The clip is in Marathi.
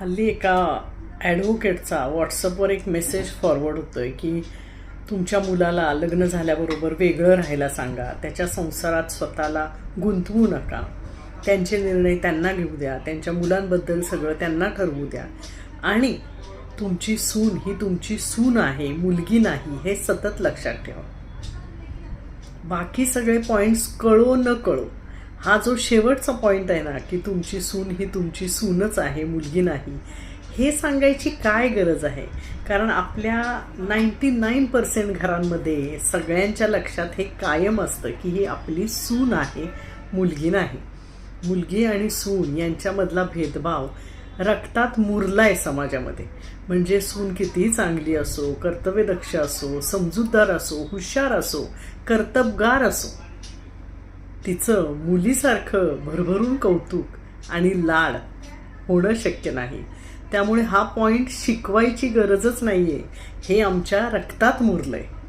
हल्ली एका ॲडव्होकेटचा व्हॉट्सअपवर एक मेसेज फॉरवर्ड होतो आहे की तुमच्या मुलाला लग्न झाल्याबरोबर वेगळं राहायला सांगा. त्याच्या संसारात स्वतःला गुंतवू नका. त्यांचे निर्णय त्यांना घेऊ द्या. त्यांच्या मुलांबद्दल सगळं त्यांना ठरवू द्या. आणि तुमची सून ही तुमची सून आहे मुलगी नाही हे सतत लक्षात ठेवा. बाकी सगळे पॉईंट्स कळो न कळो. हा जो शेवटचा पॉईंट आहे ना की तुमची सून ही तुमची सूनच आहे मुलगी नाही हे सांगायची काय गरज आहे? कारण आपल्या नाईन्टी नाईन पर्सेंट घरांमध्ये सगळ्यांच्या लक्षात हे कायम असतं की ही आपली सून आहे मुलगी नाही. मुलगी आणि सून यांच्यामधला भेदभाव रक्तात मुरला आहे समाजामध्ये. म्हणजे सून कितीही चांगली असो कर्तव्यदक्ष असो समजूतदार असो हुशार असो कर्तबगार असो तिचं मुलीसारखं भरभरून कौतुक आणि लाड होणं शक्य नाही. त्यामुळे हा पॉईंट शिकवायची गरजच नाही आहे हे आमच्या रक्तात मुरलं आहे